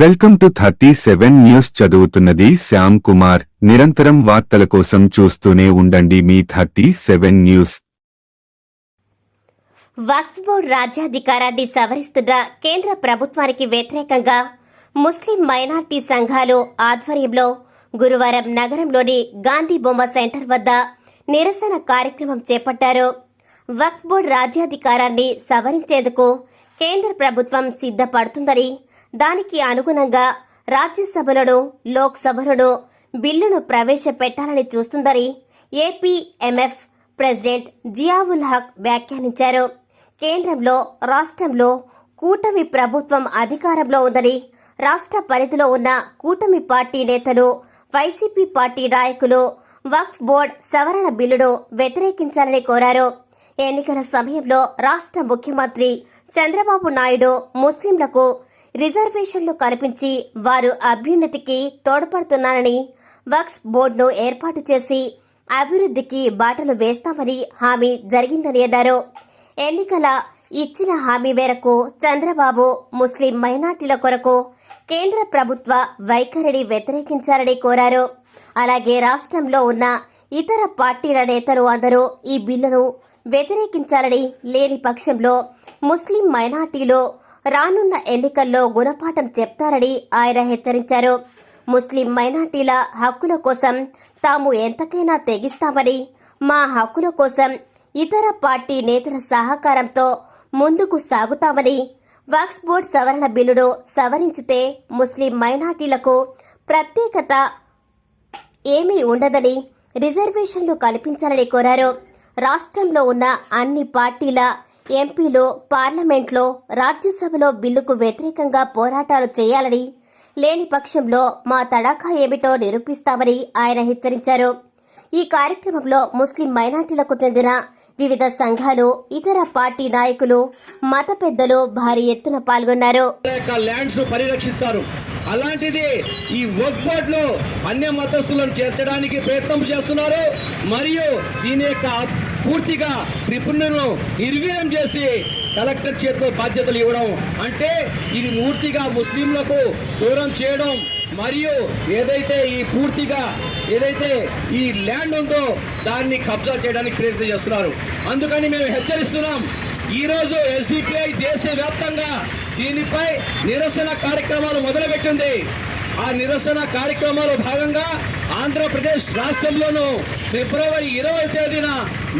Welcome to thirty seven news చదువుతున్నది శ్యామ్ కుమార్. నిరంతరం వార్తల కోసం చూస్తూనే ఉండండి మీ thirty seven news. Waqf board రాజ్యాధికారాన్ని సవరిస్తున్న కేంద్ర ప్రభుత్వానికి వ్యతిరేకంగా ముస్లిం మైనార్టీ సంఘాలు ఆధ్వర్యంలో గురువారం నగరంలోని గాంధీ బొమ్మ సెంటర్ వద్ద నిరసన కార్యక్రమం చేపట్టారు. వక్ఫ్ బోర్డు రాజ్యాధికారాన్ని సవరించేందుకు కేంద్ర ప్రభుత్వం సిద్ధపడుతుందని దానికి అనుగుణంగా రాజ్యసభలను లోక్సభలను బిల్లును ప్రవేశపెట్టాలని చూస్తుందని ఏపీఎంఎఫ్ ప్రెసిడెంట్ జియావుల్ హక్ వ్యాఖ్యానించారు. కేంద్రంలో రాష్ట్రంలో కూటమి ప్రభుత్వం అధికారంలో ఉందని రాష్ట్ర పరిధిలో ఉన్న కూటమి పార్టీ నేతలు వైసీపీ పార్టీ నాయకులు వక్ఫ్ బోర్డ్ సవరణ బిల్లును వ్యతిరేకించాలని కోరారు. ఎన్నికల సమయంలో రాష్ట్ర ముఖ్యమంత్రి చంద్రబాబు నాయుడు ముస్లింలకు రిజర్వేషన్లు కల్పించి వారు అభ్యున్నతికి తోడ్పడుతున్నానని వక్స్ బోర్డును ఏర్పాటు చేసి అభివృద్ధికి బాటలు వేస్తామని హామీ జరిగిందని అన్నారు. ఎన్నికల ఇచ్చిన హామీ మేరకు చంద్రబాబు ముస్లిం మైనార్టీల కొరకు కేంద్ర ప్రభుత్వ వైఖరిని వ్యతిరేకించారని కోరారు. అలాగే రాష్ట్రంలో ఉన్న ఇతర పార్టీల నేతలు అందరూ ఈ బిల్లును వ్యతిరేకించాలని లేని పక్షంలో ముస్లిం మైనార్టీలు రానున్న ఎన్నికల్లో గుణపాఠం చెప్తారని ఆయన హెచ్చరించారు. ముస్లిం మైనార్టీల హక్కుల కోసం తాము ఎంతకైనా తెగిస్తామని మా హక్కుల కోసం ఇతర పార్టీ నేతల సహకారంతో ముందుకు సాగుతామని వక్స్ బోర్డ్ సవరణ బిల్లును సవరించితే ముస్లిం మైనార్టీలకు ప్రత్యేకత ఏమీ ఉండదని రిజర్వేషన్లు కల్పించాలని కోరారు. రాష్ట్రంలో ఉన్న అన్ని పార్టీల ఎంపీలో పార్లమెంట్లో రాజ్యసభలో బిల్లుకు వ్యతిరేకంగా పోరాటాలు చేయాలని లేని పక్షంలో మా తడాఖా ఏమిటో నిరూపిస్తామని ఆయన హెచ్చరించారు. ఈ కార్యక్రమంలో ముస్లిం మైనార్టీలకు చెందిన వివిధ సంఘాలు ఇతర పార్టీ నాయకులు మత పెద్దలు భారీ ఎత్తున పాల్గొన్నారు. ల్యాండ్స్ పరిరక్షిస్తారు. అలాంటిది ఈ వర్క్ అన్య మతస్థులను చేర్చడానికి ప్రయత్నం చేస్తున్నారు. మరియు దీని యొక్క పూర్తిగా నిపుణులను నిర్వీర్యం చేసి కలెక్టర్ చేతిలో బాధ్యతలు ఇవ్వడం అంటే ఇది పూర్తిగా ముస్లింలకు దూరం చేయడం. మరియు ఏదైతే ఈ పూర్తిగా ఏదైతే ఈ ల్యాండ్ ఉందో దాన్ని కబ్జా చేయడానికి ప్రయత్నం చేస్తున్నారు. అందుకని మేము హెచ్చరిస్తున్నాం. ఈరోజు ఎస్డిపిఐ దేశవ్యాప్తంగా దీనిపై నిరసన కార్యక్రమాలు మొదలుపెట్టింది. ఆ నిరసన కార్యక్రమాలు భాగంగా ఆంధ్రప్రదేశ్ రాష్ట్రంలోనూ ఫిబ్రవరి ఇరవై తేదీన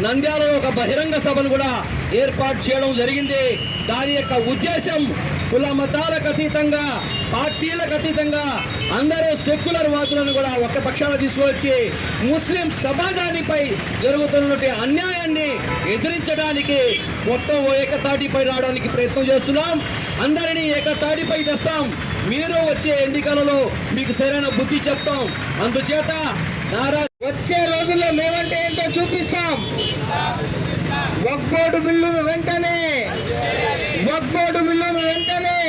నంద్యాలలో ఒక బహిరంగ సభను కూడా ఏర్పాటు చేయడం జరిగింది. దాని యొక్క ఉద్దేశం కుల మతాలకు అతీతంగా పార్టీలకు అతీతంగా అందరూ సెక్యులర్ వాదులను కూడా ఒక పక్షాన తీసుకువచ్చి ముస్లిం సమాజానిపై జరుగుతున్నటువంటి అన్యాయాన్ని ఎదిరించడానికి మొత్తం ఏకతాటిపై రావడానికి ప్రయత్నం చేస్తున్నాం. అందరినీ ఏకతాటిపై తెస్తాం. మీరు వచ్చే ఎన్నికలలో మీకు సరైన బుద్ధి చెప్తాం. అందుచేత నారా వచ్చే రోజుల్లో మేమంటే ఏంటో చూపిస్తాం. వక్బోర్డు బిల్లును వెంటనే. వక్బోర్డు బిల్లును వెంటనే.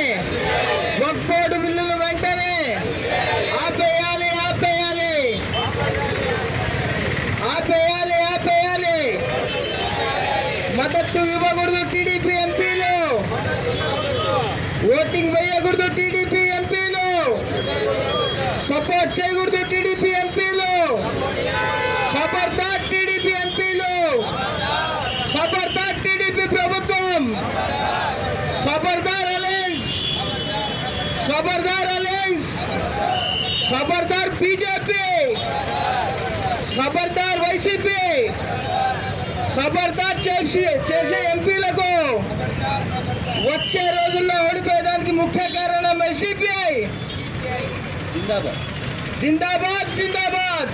వక్బోర్డు బిల్లును వెంటనే. ఆపేయాలి ఆపేయాలి. ఆపేయాలి ఆపేయాలి. మద్దతు ఇవ్వకూడదు టీడీపీ ఎంపీలు. ఓటింగ్ చేయకూడదు టీడీపీ ఎంపీలు. సపోర్ట్ చేయకూడదు టీడీపీ ఎంపీలు. ఖబర్దార్ టీడీపీ ఎంపీలు. ఖబర్దార్ టీడీపీ ప్రభుత్వం. ఖబర్దార్ అలయన్స్. ఖబర్దార్ అలయన్స్. ఖబర్దార్ బీజేపీ. ఖబర్దార్ వైసీపీ. ఖబర్దార్ చేసి చేసే ఎంపీలకు వచ్చే రోజుల్లో ఓడిపోయేదానికి ముఖ్య కారణం సిపిఐ జిందాబాద్ జిందాబాద్.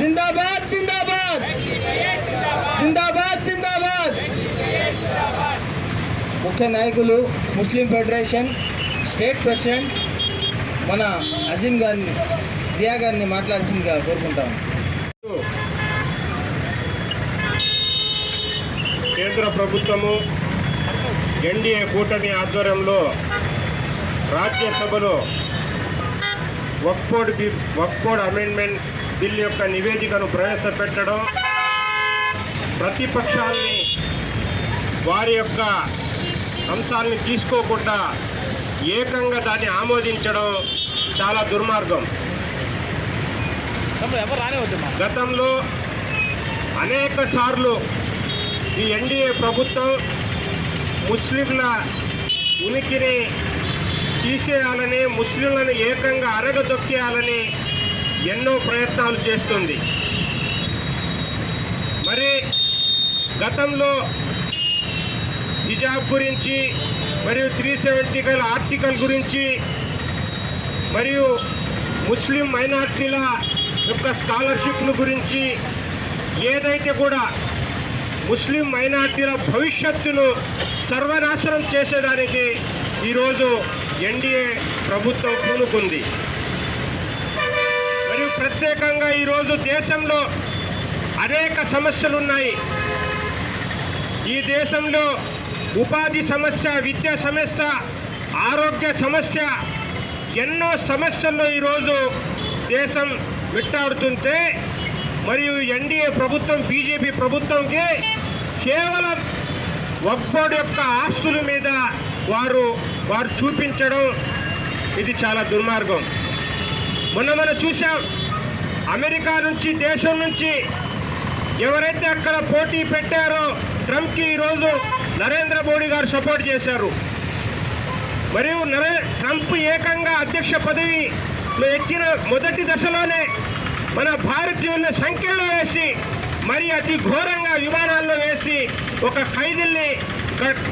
జిందాబాద్ జిందాబాద్. జిందాబాద్ జిందాబాద్. ముఖ్య నాయకులు ముస్లిం ఫెడరేషన్ స్టేట్ ప్రెసిడెంట్ మన అజీం గారిని జియా గారిని మాట్లాడాల్సిందిగా కోరుకుంటాము కేంద్ర ప్రభుత్వము ఎన్డీఏ కూటమి ఆధ్వర్యంలో రాజ్యసభలో Waqf board B Waqf board amendment bill యొక్క నివేదికను ప్రవేశపెట్టడం ప్రతిపక్షాల్ని వారి యొక్క అంశాలని తీసుకోకుండా ఏకంగా దాన్ని ఆమోదించడం చాలా దుర్మార్గం. గతంలో అనేక సార్లు ఈ ఎన్డీఏ ప్రభుత్వం ముస్లింల ఉనికిని తీసేయాలని ముస్లింలను ఏకంగా అరగదొక్కేయాలని ఎన్నో ప్రయత్నాలు చేస్తుంది. మరి గతంలో హిజాబ్ గురించి మరియు త్రీ సెవెంటీ గల ఆర్టికల్ గురించి మరియు ముస్లిం మైనార్టీల యొక్క స్కాలర్షిప్ల గురించి ఏదైతే కూడా ముస్లిం మైనార్టీల భవిష్యత్తును సర్వనాశనం చేసేదానికి ఈరోజు ఎన్డీఏ ప్రభుత్వం పూనుకుంది. మరియు ప్రత్యేకంగా ఈరోజు దేశంలో అనేక సమస్యలు ఉన్నాయి ఈ దేశంలో ఉపాధి సమస్య విద్యా సమస్య ఆరోగ్య సమస్య ఎన్నో సమస్యల్లో ఈరోజు దేశం విట్టాడుతుంటే మరియు ఎన్డీఏ ప్రభుత్వం బీజేపీ ప్రభుత్వంకి కేవలం ఒక్కోడు యొక్క ఆస్తుల మీద వారు వారు చూపించడం ఇది చాలా దుర్మార్గం. మొన్న మనం చూసాం అమెరికా నుంచి దేశం నుంచి ఎవరైతే అక్కడ పోటీ పెట్టారో ట్రంప్కి ఈరోజు నరేంద్ర మోడీ గారు సపోర్ట్ చేశారు. మరియు నరే ట్రంప్ ఏకంగా అధ్యక్ష పదవిలో ఎక్కిన మొదటి దశలోనే మన భారతీయులను సంఖ్యలో వేసి మరి అతి ఘోరంగా విమానాల్లో వేసి ఒక ఖైదీల్ని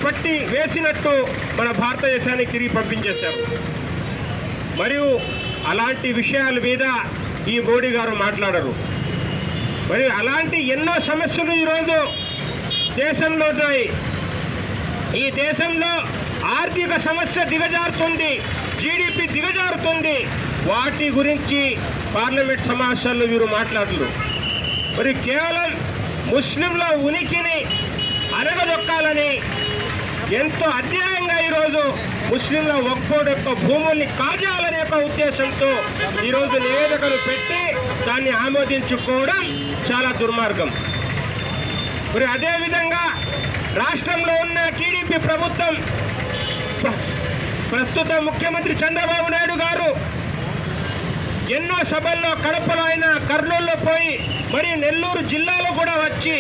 పట్టి వేసినట్టు మన భారతదేశానికి తిరిగి పంపించేశారు. మరియు అలాంటి విషయాల మీద ఈ మోడీ గారు మాట్లాడరు. మరి అలాంటి ఎన్నో సమస్యలు ఈరోజు దేశంలో ఉన్నాయి. ఈ దేశంలో ఆర్థిక సమస్య దిగజారుతుంది జీడిపి దిగజారుతుంది. వాటి గురించి పార్లమెంట్ సమావేశాల్లో వీరు మాట్లాడరు మరి కేవలం ముస్లింల ఉనికిని అరగదొక్కాలని ఎంతో అన్యాయంగా ఈరోజు ముస్లింల ఒక్కోడు యొక్క భూముల్ని కాజేయాలనే యొక్క ఉద్దేశంతో ఈరోజు నివేదికలు పెట్టి దాన్ని ఆమోదించుకోవడం చాలా దుర్మార్గం. మరి అదేవిధంగా రాష్ట్రంలో ఉన్న టీడీపీ ప్రభుత్వం ప్రస్తుత ముఖ్యమంత్రి చంద్రబాబు నాయుడు గారు ఎన్నో సభల్లో కడపలో అయినా కర్నూలులో పోయి మరి నెల్లూరు జిల్లాలో కూడా వచ్చి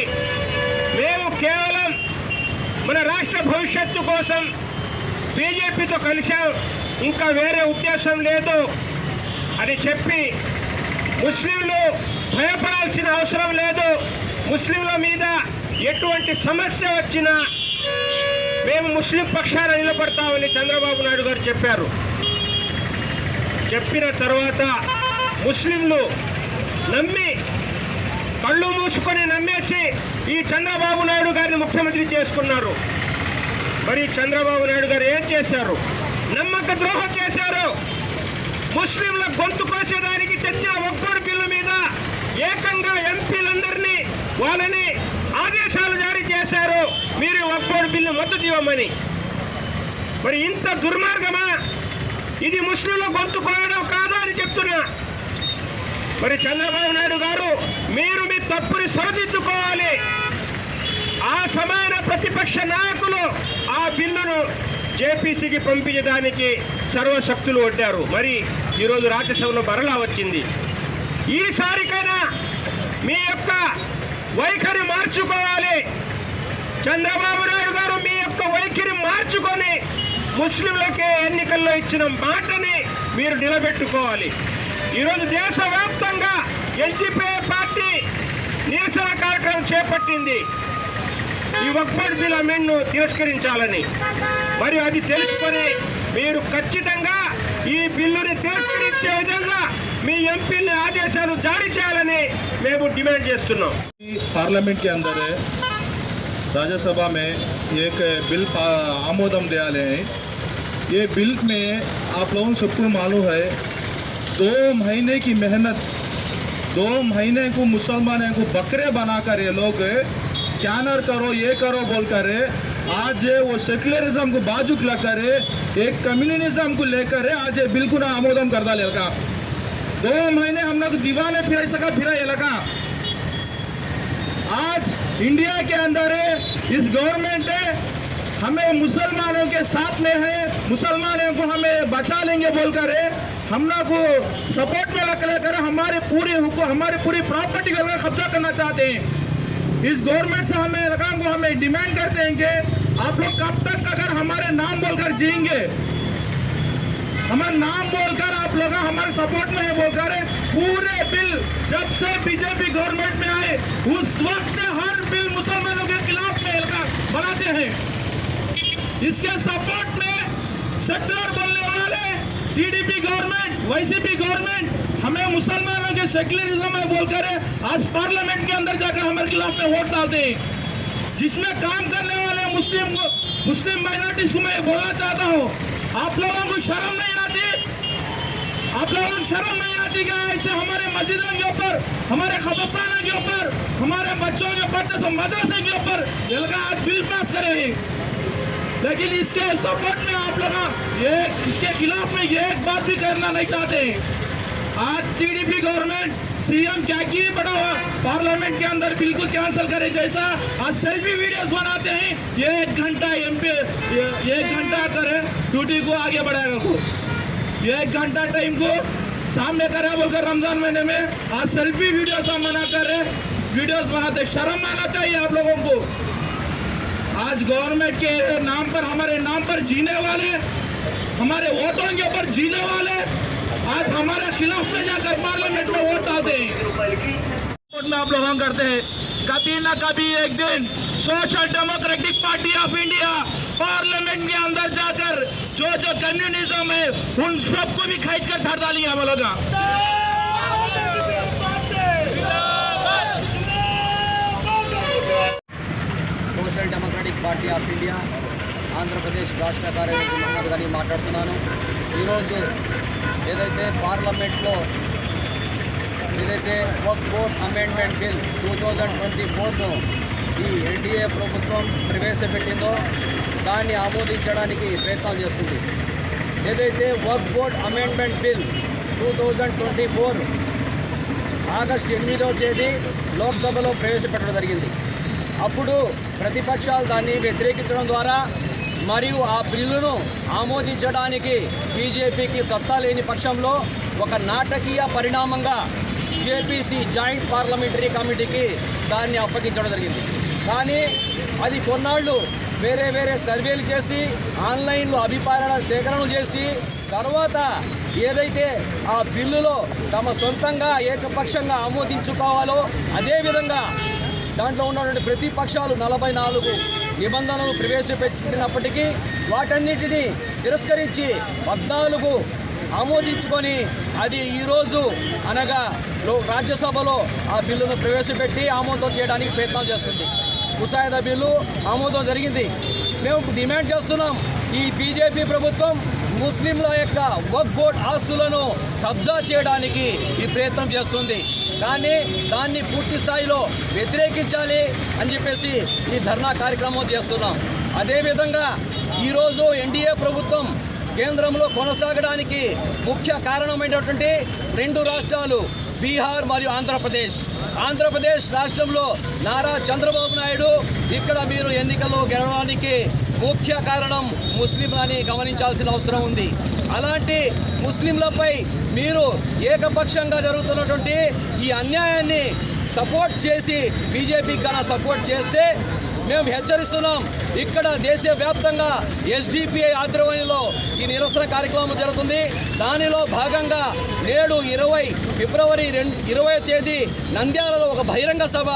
మేము కేవలం మన రాష్ట్ర భవిష్యత్తు కోసం బీజేపీతో కలిశాం. ఇంకా వేరే ఉద్దేశం లేదు అని చెప్పి ముస్లింలు భయపడాల్సిన అవసరం లేదు. ముస్లింల మీద ఎటువంటి సమస్య వచ్చినా మేము ముస్లిం పక్షాన నిలబడతామని చంద్రబాబు నాయుడు గారు చెప్పారు. చెప్పిన తర్వాత ముస్లింలు నమ్మి కళ్ళు మూసుకొని నమ్మేసి ఈ చంద్రబాబు నాయుడు గారిని ముఖ్యమంత్రి చేసుకున్నారు. మరి చంద్రబాబు నాయుడు గారు ఏం చేశారు? నమ్మక ద్రోహం చేశారు. ముస్లింల గొంతు కోసేదానికి తెచ్చిన ఒక్కడు బిల్లు మీద ఏకంగా ఎంపీలందరినీ వాళ్ళని ఆదేశాలు జారీ చేశారు. మీరు ఒక్కడు బిల్లు మద్దతు ఇవ్వమని మరి ఇంత దుర్మార్గమా? ఇది ముస్లింల గొంతు కోయడం కాదా అని చెప్తున్నా. మరి చంద్రబాబు నాయుడు గారు మీరు మీ తప్పుని సరిదిద్దుకోవాలి. ఆ సమాన ప్రతిపక్ష నాయకులు ఆ బిల్లును జేపీసీకి పంపించడానికి సర్వశక్తులు కొట్టారు మరి ఈరోజు రాజ్యసభలో మరలా వచ్చింది. ఈసారికైనా మీ యొక్క వైఖరి మార్చుకోవాలి. చంద్రబాబు నాయుడు గారు మీ యొక్క వైఖరి మార్చుకొని ముస్లింలకే ఎన్నికల్లో ఇచ్చిన మాటని మీరు నిలబెట్టుకోవాలి. ఈరోజు దేశవ్యాప్తంగా ఎన్టీపీ పార్టీ నిరసన కార్యక్రమం చేపట్టింది ఈ వక్ఫర్ బిల్ అమెండ్ను తిరస్కరించాలని మరి అది తెలుసుకొని మీరు ఖచ్చితంగా ఈ బిల్లుని తిరస్కరించే విధంగా మీ ఎంపీని ఆదేశాలు జారీ చేయాలని మేము డిమాండ్ చేస్తున్నాం पार्लियामेंट के अंदर राज्यसभा में एक बिल पा- आमोदम दिया है ये बिल में आप लोगों को सबको मालूम है दो महीने की मेहनत, दो महीने को मुसलमान को बकरे बनाकर ये लोग स्कैनर करो, ये करो बोल कर आज वो सेक्युलरिज्म को बाजू कर, एक कम्युनिज्म को लेकर आज ये बिल को ना आमोदम कर डाले का दो महीने हम लोग दीवाने फिर सका फिरा ये लगा। आज इंडिया के अंदर इस गवर्नमेंट हमें मुसलमानों के साथ में है, मुसलमानों को हमें बचा लेंगे बोलकर है लोग को सपोर्ट में लग कर हमारे पूरे हुकूम हमारे पूरी प्रॉपर्टी का कब्जा करना चाहते हैं। इस गवर्नमेंट से हमें लगाम को हमें डिमांड करते हैं कि आप लोग कब तक अगर हमारे नाम बोलकर जिएँगे? हमारा नाम बोलकर आप लोग हमारे सपोर्ट में है बोलकर पूरे बिल जब से बीजेपी गवर्नमेंट में आए, उस वक्त हर बिल मुसलमानों के खिलाफ में बनाते हैं। इसके सपोर्ट में सेक्युलर बोलने वाले टीडीपी गवर्नमेंट वाईसीपी गवर्नमेंट हमें मुसलमानों के सेक्युलरिज्म में बोलकर आज पार्लियामेंट के अंदर जाकर हमारे खिलाफ में वोट डालते हैं। जिसमें काम करने वाले मुस्लिम मुस्लिम माइनॉरिटीज को मैं बोलना चाहता हूँ। आप लोगों को शर्म नहीं आती? आप लोगों को शर्म नहीं आती क्या ऐसे हमारे मस्जिदों के ऊपर, हमारे खबरस्तानों के ऊपर, हमारे बच्चों के ऊपर मदरसे के ऊपर बिल पास करे। लेकिन इसके सपोर्ट में आप लोग ये इसके खिलाफ में ये एक बात भी करना नहीं चाहते। आज टीडीपी गवर्नमेंट सीएम क्या की बड़ा हुआ पार्लियामेंट के अंदर बिल को कैंसिल करे जैसा आज सेल्फी वीडियोस बनाते हैं, ये एक घंटा एमपी एक घंटा करे ड्यूटी को आगे बढ़ाएगा को, ये एक घंटा टाइम को सामने करे बोलकर रमज़ान महीने में आज सेल्फी वीडियोस हम मना कर रहे वीडियोस बनाते, शर्म आना चाहिए आप लोगों को। आज गवर्नमेंट के नाम पर, हमारे नाम पर जीने वाले, हमारे वोटों के ऊपर जीने वाले, आज हमारे खिलाफ में जाकर पार्लियामेंट में वोट आते हैं। आप लोग करते हैं। कभी ना कभी एक दिन social democratic party of India parliament के अंदर जाकर जो जो कम्युनिज्म है, उन सबको भी खींच कर छाड़ डालेंगे हम लोग। పార్టీ ఆఫ్ ఇండియా ఆంధ్రప్రదేశ్ రాష్ట్ర కార్యదర్శి మహమ్మద్ గని మాట్లాడుతున్నాను. ఈరోజు ఏదైతే పార్లమెంట్లో ఏదైతే work board amendment bill two thousand twenty ఫోర్ను ఈ ఎన్డీఏ ప్రభుత్వం ప్రవేశపెట్టిందో దాన్ని ఆమోదించడానికి ప్రయత్నం చేస్తుంది. ఏదైతే work board amendment bill two thousand twenty four August ఎనిమిదవ తేదీ లోక్సభలో ప్రవేశపెట్టడం జరిగింది. అప్పుడు ప్రతిపక్షాలు దాన్ని వ్యతిరేకించడం ద్వారా మరియు ఆ బిల్లును ఆమోదించడానికి బీజేపీకి సత్తా లేని పక్షంలో ఒక నాటకీయ పరిణామంగా జేపీసీ జాయింట్ పార్లమెంటరీ కమిటీకి దాన్ని అప్పగించడం జరిగింది. కానీ అది కొన్నాళ్ళు వేరే వేరే సర్వేలు చేసి ఆన్లైన్లో అభిప్రాయాల సేకరణలు చేసి తర్వాత ఏదైతే ఆ బిల్లులో తమ సొంతంగా ఏకపక్షంగా ఆమోదించుకోవాలో అదేవిధంగా దాంట్లో ఉన్నటువంటి ప్రతిపక్షాలు నలభై నాలుగు నిబంధనలు ప్రవేశపెట్టినప్పటికీ వాటన్నిటినీ తిరస్కరించి పద్నాలుగు ఆమోదించుకొని అది ఈరోజు అనగా రాజ్యసభలో ఆ బిల్లును ప్రవేశపెట్టి ఆమోదం చేయడానికి ప్రయత్నం చేస్తుంది. ముసాయిదా బిల్లు ఆమోదం జరిగింది. మేము డిమాండ్ చేస్తున్నాం ఈ బీజేపీ ప్రభుత్వం ముస్లింల యొక్క వక్ బోర్డ్ ఆస్తులను కబ్జా చేయడానికి ఈ ప్రయత్నం చేస్తుంది. కానీ దాన్ని పూర్తి స్థాయిలో వ్యతిరేకించాలి అని చెప్పేసి ఈ ధర్నా కార్యక్రమం చేస్తున్నాం. అదేవిధంగా ఈరోజు ఎన్డీఏ ప్రభుత్వం కేంద్రంలో కొనసాగడానికి ముఖ్య కారణమైనటువంటి రెండు రాష్ట్రాలు బీహార్ మరియు ఆంధ్రప్రదేశ్. ఆంధ్రప్రదేశ్ రాష్ట్రంలో నారా చంద్రబాబు నాయుడు ఇక్కడ మీరు ఎన్నికల్లో గెలవడానికి ముఖ్య కారణం ముస్లింలని గమనించాల్సిన అవసరం ఉంది. అలాంటి ముస్లింలపై మీరు ఏకపక్షంగా జరుగుతున్నటువంటి ఈ అన్యాయాన్ని సపోర్ట్ చేసి బీజేపీకి కన్నా సపోర్ట్ చేస్తే మేము హెచ్చరిస్తున్నాం. ఇక్కడ దేశవ్యాప్తంగా ఎస్డిపిఐ ఆధ్వర్యంలో ఈ నిరసన కార్యక్రమం జరుగుతుంది. దానిలో భాగంగా నేడు ఇరవై ఫిబ్రవరి రెండు ఇరవై తేదీ నంద్యాలలో ఒక బహిరంగ సభ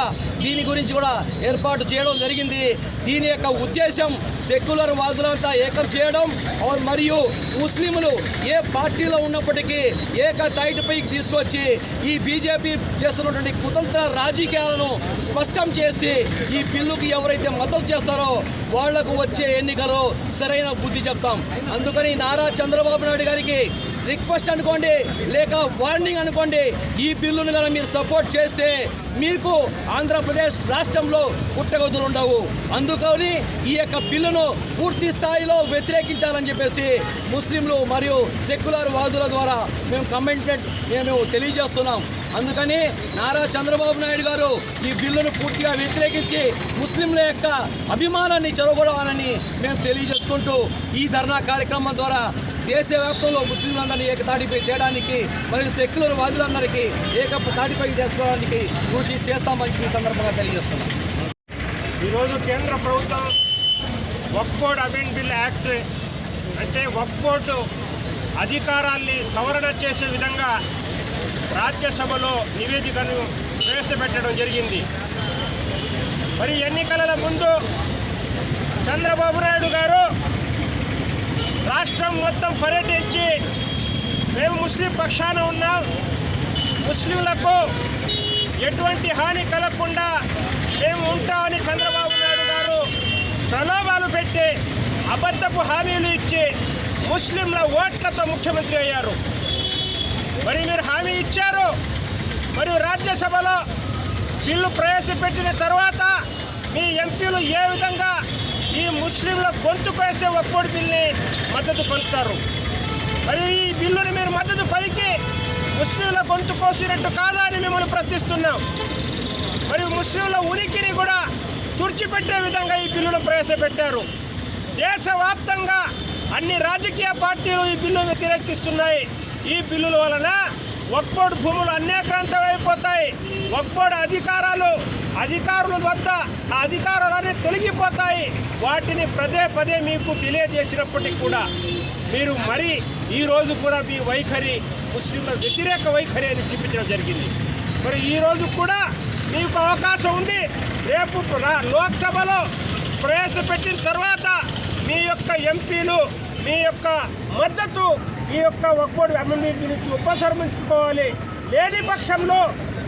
దీని గురించి కూడా ఏర్పాటు చేయడం జరిగింది. దీని యొక్క ఉద్దేశం సెక్యులర్ వాదులంతా ఏకం చేయడం. మరియు ముస్లింలు ఏ పార్టీలో ఉన్నప్పటికీ ఏక తైటిపైకి తీసుకొచ్చి ఈ బీజేపీ చేస్తున్నటువంటి కుతంత్ర రాజకీయాలను స్పష్టం చేసి ఈ బిల్లుకి ఎవరైతే మద్దతు చేస్తారో వాళ్ళకు వచ్చే ఎన్నికలో సరైన బుద్ధి చెప్తాం. అందుకని నారా చంద్రబాబు నాయుడు గారికి రిక్వెస్ట్ అనుకోండి లేక వార్నింగ్ అనుకోండి ఈ బిల్లును కనుక మీరు సపోర్ట్ చేస్తే మీకు ఆంధ్రప్రదేశ్ రాష్ట్రంలో పుట్టగదులు ఉండవు. అందుకని ఈ యొక్క బిల్లును పూర్తి స్థాయిలో వ్యతిరేకించాలని చెప్పేసి ముస్లింలు మరియు సెక్యులర్ వాదుల ద్వారా మేము కమెంట్మెంట్ మేము తెలియజేస్తున్నాం. అందుకని నారా చంద్రబాబు నాయుడు గారు ఈ బిల్లును పూర్తిగా వ్యతిరేకించి ముస్లింల యొక్క అభిమానాన్ని చెరగొడవాలని మేము తెలియజేసుకుంటూ ఈ ధర్నా కార్యక్రమం ద్వారా దేశవ్యాప్తంలో ముస్లింలందరినీ ఏకతాటిపై తేయడానికి మరియు సెక్యులర్ వాదులందరికీ ఏక తాటిపై తెచ్చుకోవడానికి కృషి చేస్తామని ఈ సందర్భంగా తెలియజేస్తున్నాం. ఈరోజు కేంద్ర ప్రభుత్వం వక్ బోర్డ్ అమెండ్ బిల్ యాక్ట్ అంటే వక్ బోర్డు అధికారాల్ని సవరణ చేసే విధంగా రాజ్యసభలో నివేదికను ప్రవేశపెట్టడం జరిగింది. మరి ఎన్నికల ముందు చంద్రబాబు నాయుడు గారు రాష్ట్రం మొత్తం పర్యటించి మేము ముస్లిం పక్షాన ఉన్నాం ముస్లింలకు ఎటువంటి హాని కలగకుండా మేము ఉంటామని చంద్రబాబు నాయుడు గారు ప్రలోభాలు పెట్టి అబద్ధపు హామీలు ఇచ్చి ముస్లింల ఓట్లతో ముఖ్యమంత్రి అయ్యారు. మరి మీరు హామీ ఇచ్చారు. మరియు రాజ్యసభలో బిల్లు ప్రవేశపెట్టిన తర్వాత మీ ఎంపీలు ఏ విధంగా ఈ ముస్లింల గొంతు కోసే ఒక్కోడి బిల్ని మద్దతు పలుకుతారు మరి ఈ బిల్లుని మీరు మద్దతు పలికి ముస్లింల గొంతు కోసినట్టు కాదా అని మిమ్మల్ని ప్రశ్నిస్తున్నాం. మరియు ముస్లింల ఉనికిని కూడా తుడిచిపెట్టే విధంగా ఈ బిల్లును ప్రవేశపెట్టారు. దేశవ్యాప్తంగా అన్ని రాజకీయ పార్టీలు ఈ బిల్లు వ్యతిరేకిస్తున్నాయి. ఈ బిల్లుల వలన ఒక్కోడు భూములు అన్యాక్రాంతం అయిపోతాయి ఒక్కోడు అధికారాలు అధికారుల వద్ద ఆ అధికారాలన్నీ తొలగిపోతాయి. వాటిని పదే పదే మీకు తెలియజేసినప్పటికీ కూడా మీరు మరి ఈ రోజు కూడా మీ వైఖరి ముస్లింల వ్యతిరేక వైఖరి అని చూపించడం జరిగింది. మరి ఈ రోజు కూడా మీకు అవకాశం ఉంది. రేపు లోక్సభలో ప్రవేశపెట్టిన తర్వాత మీ యొక్క ఎంపీలు మీ యొక్క మద్దతు ఈ యొక్క ఒక్కోటి అమెండ్మెంట్ నుంచి ఉపసంహరించుకోవాలి. లేని పక్షంలో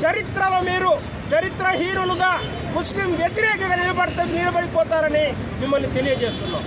చరిత్రలో మీరు చరిత్ర హీరోలుగా ముస్లిం వ్యతిరేకంగా నిలబడతా నిలబడిపోతారని మిమ్మల్ని తెలియజేస్తున్నాం.